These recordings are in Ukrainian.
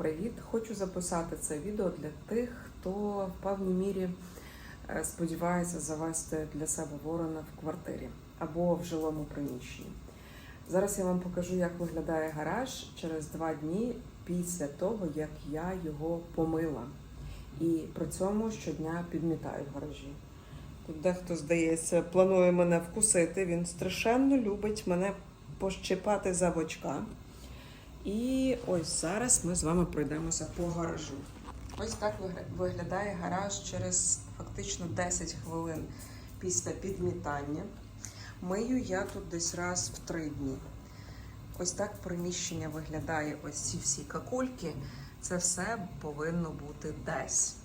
привіт! Хочу записати це відео для тих, хто в певній мірі е, сподівається завести для себе ворона в квартирі або в жилому приміщенні. Зараз я вам покажу, як виглядає гараж через два дні після того, як я його помила. І при цьому щодня підмітаю в гаражі. Тут дехто, здається, планує мене вкусити. Він страшенно любить мене пощипати за бочка. І ось зараз ми з вами пройдемося по гаражу. Ось так виглядає гараж через фактично 10 хвилин після підмітання. Мию я тут десь раз в три дні. Ось так приміщення виглядає ось ці всі какульки. Це все повинно бути десь.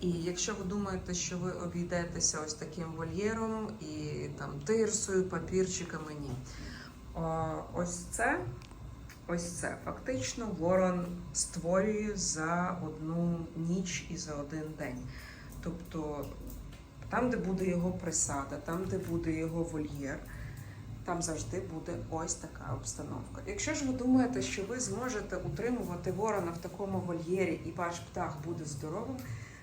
І якщо ви думаєте, що ви обійдетеся ось таким вольєром і там тирсою, папірчиками, ні. Ось це Ось це фактично ворон створює за одну ніч і за один день. Тобто там, де буде його присада, там, де буде його вольєр, там завжди буде ось така обстановка. Якщо ж ви думаєте, що ви зможете утримувати ворона в такому вольєрі і ваш птах буде здоровим,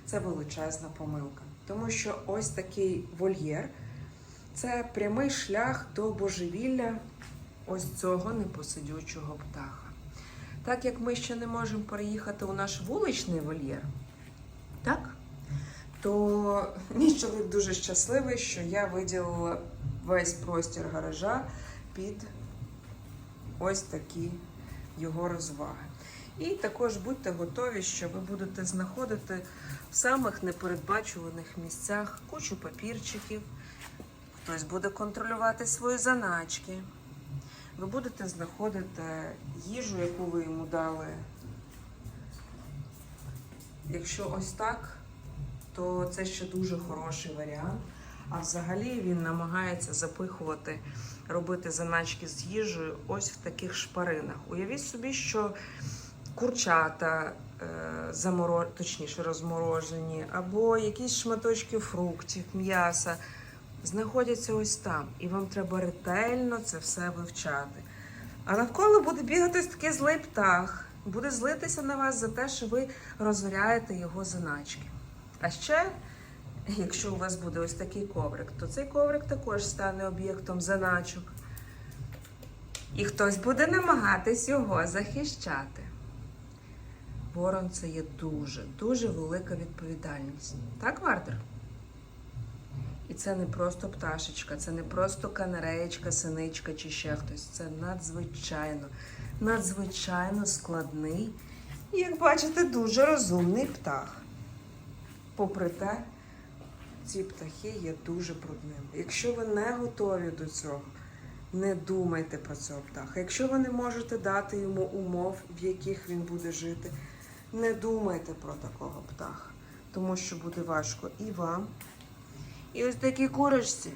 це величезна помилка. Тому що ось такий вольєр це прямий шлях до божевілля ось цього непосидючого птаха. Так як ми ще не можемо переїхати у наш вуличний вольєр, так? То мій чоловік дуже щасливий, що я виділила весь простір гаража під ось такі його розваги. І також будьте готові, що ви будете знаходити в самих непередбачуваних місцях кучу папірчиків, хтось буде контролювати свої заначки ви будете знаходити їжу, яку ви йому дали. Якщо ось так, то це ще дуже хороший варіант. А взагалі він намагається запихувати, робити заначки з їжею ось в таких шпаринах. Уявіть собі, що курчата е, заморо... точніше розморожені, або якісь шматочки фруктів, м'яса знаходяться ось там, і вам треба ретельно це все вивчати. А навколо буде бігати такий злий птах, буде злитися на вас за те, що ви розвіряєте його заначки. А ще, якщо у вас буде ось такий коврик, то цей коврик також стане об'єктом заначок. І хтось буде намагатись його захищати. Ворон це є дуже, дуже велика відповідальність. Так, Вардер? І це не просто пташечка, це не просто канареєчка, синичка чи ще хтось. Це надзвичайно, надзвичайно складний і, як бачите, дуже розумний птах. Попри те, ці птахи є дуже брудними. Якщо ви не готові до цього, не думайте про цього птаха. Якщо ви не можете дати йому умов, в яких він буде жити, не думайте про такого птаха, тому що буде важко і вам, і ось такі курочці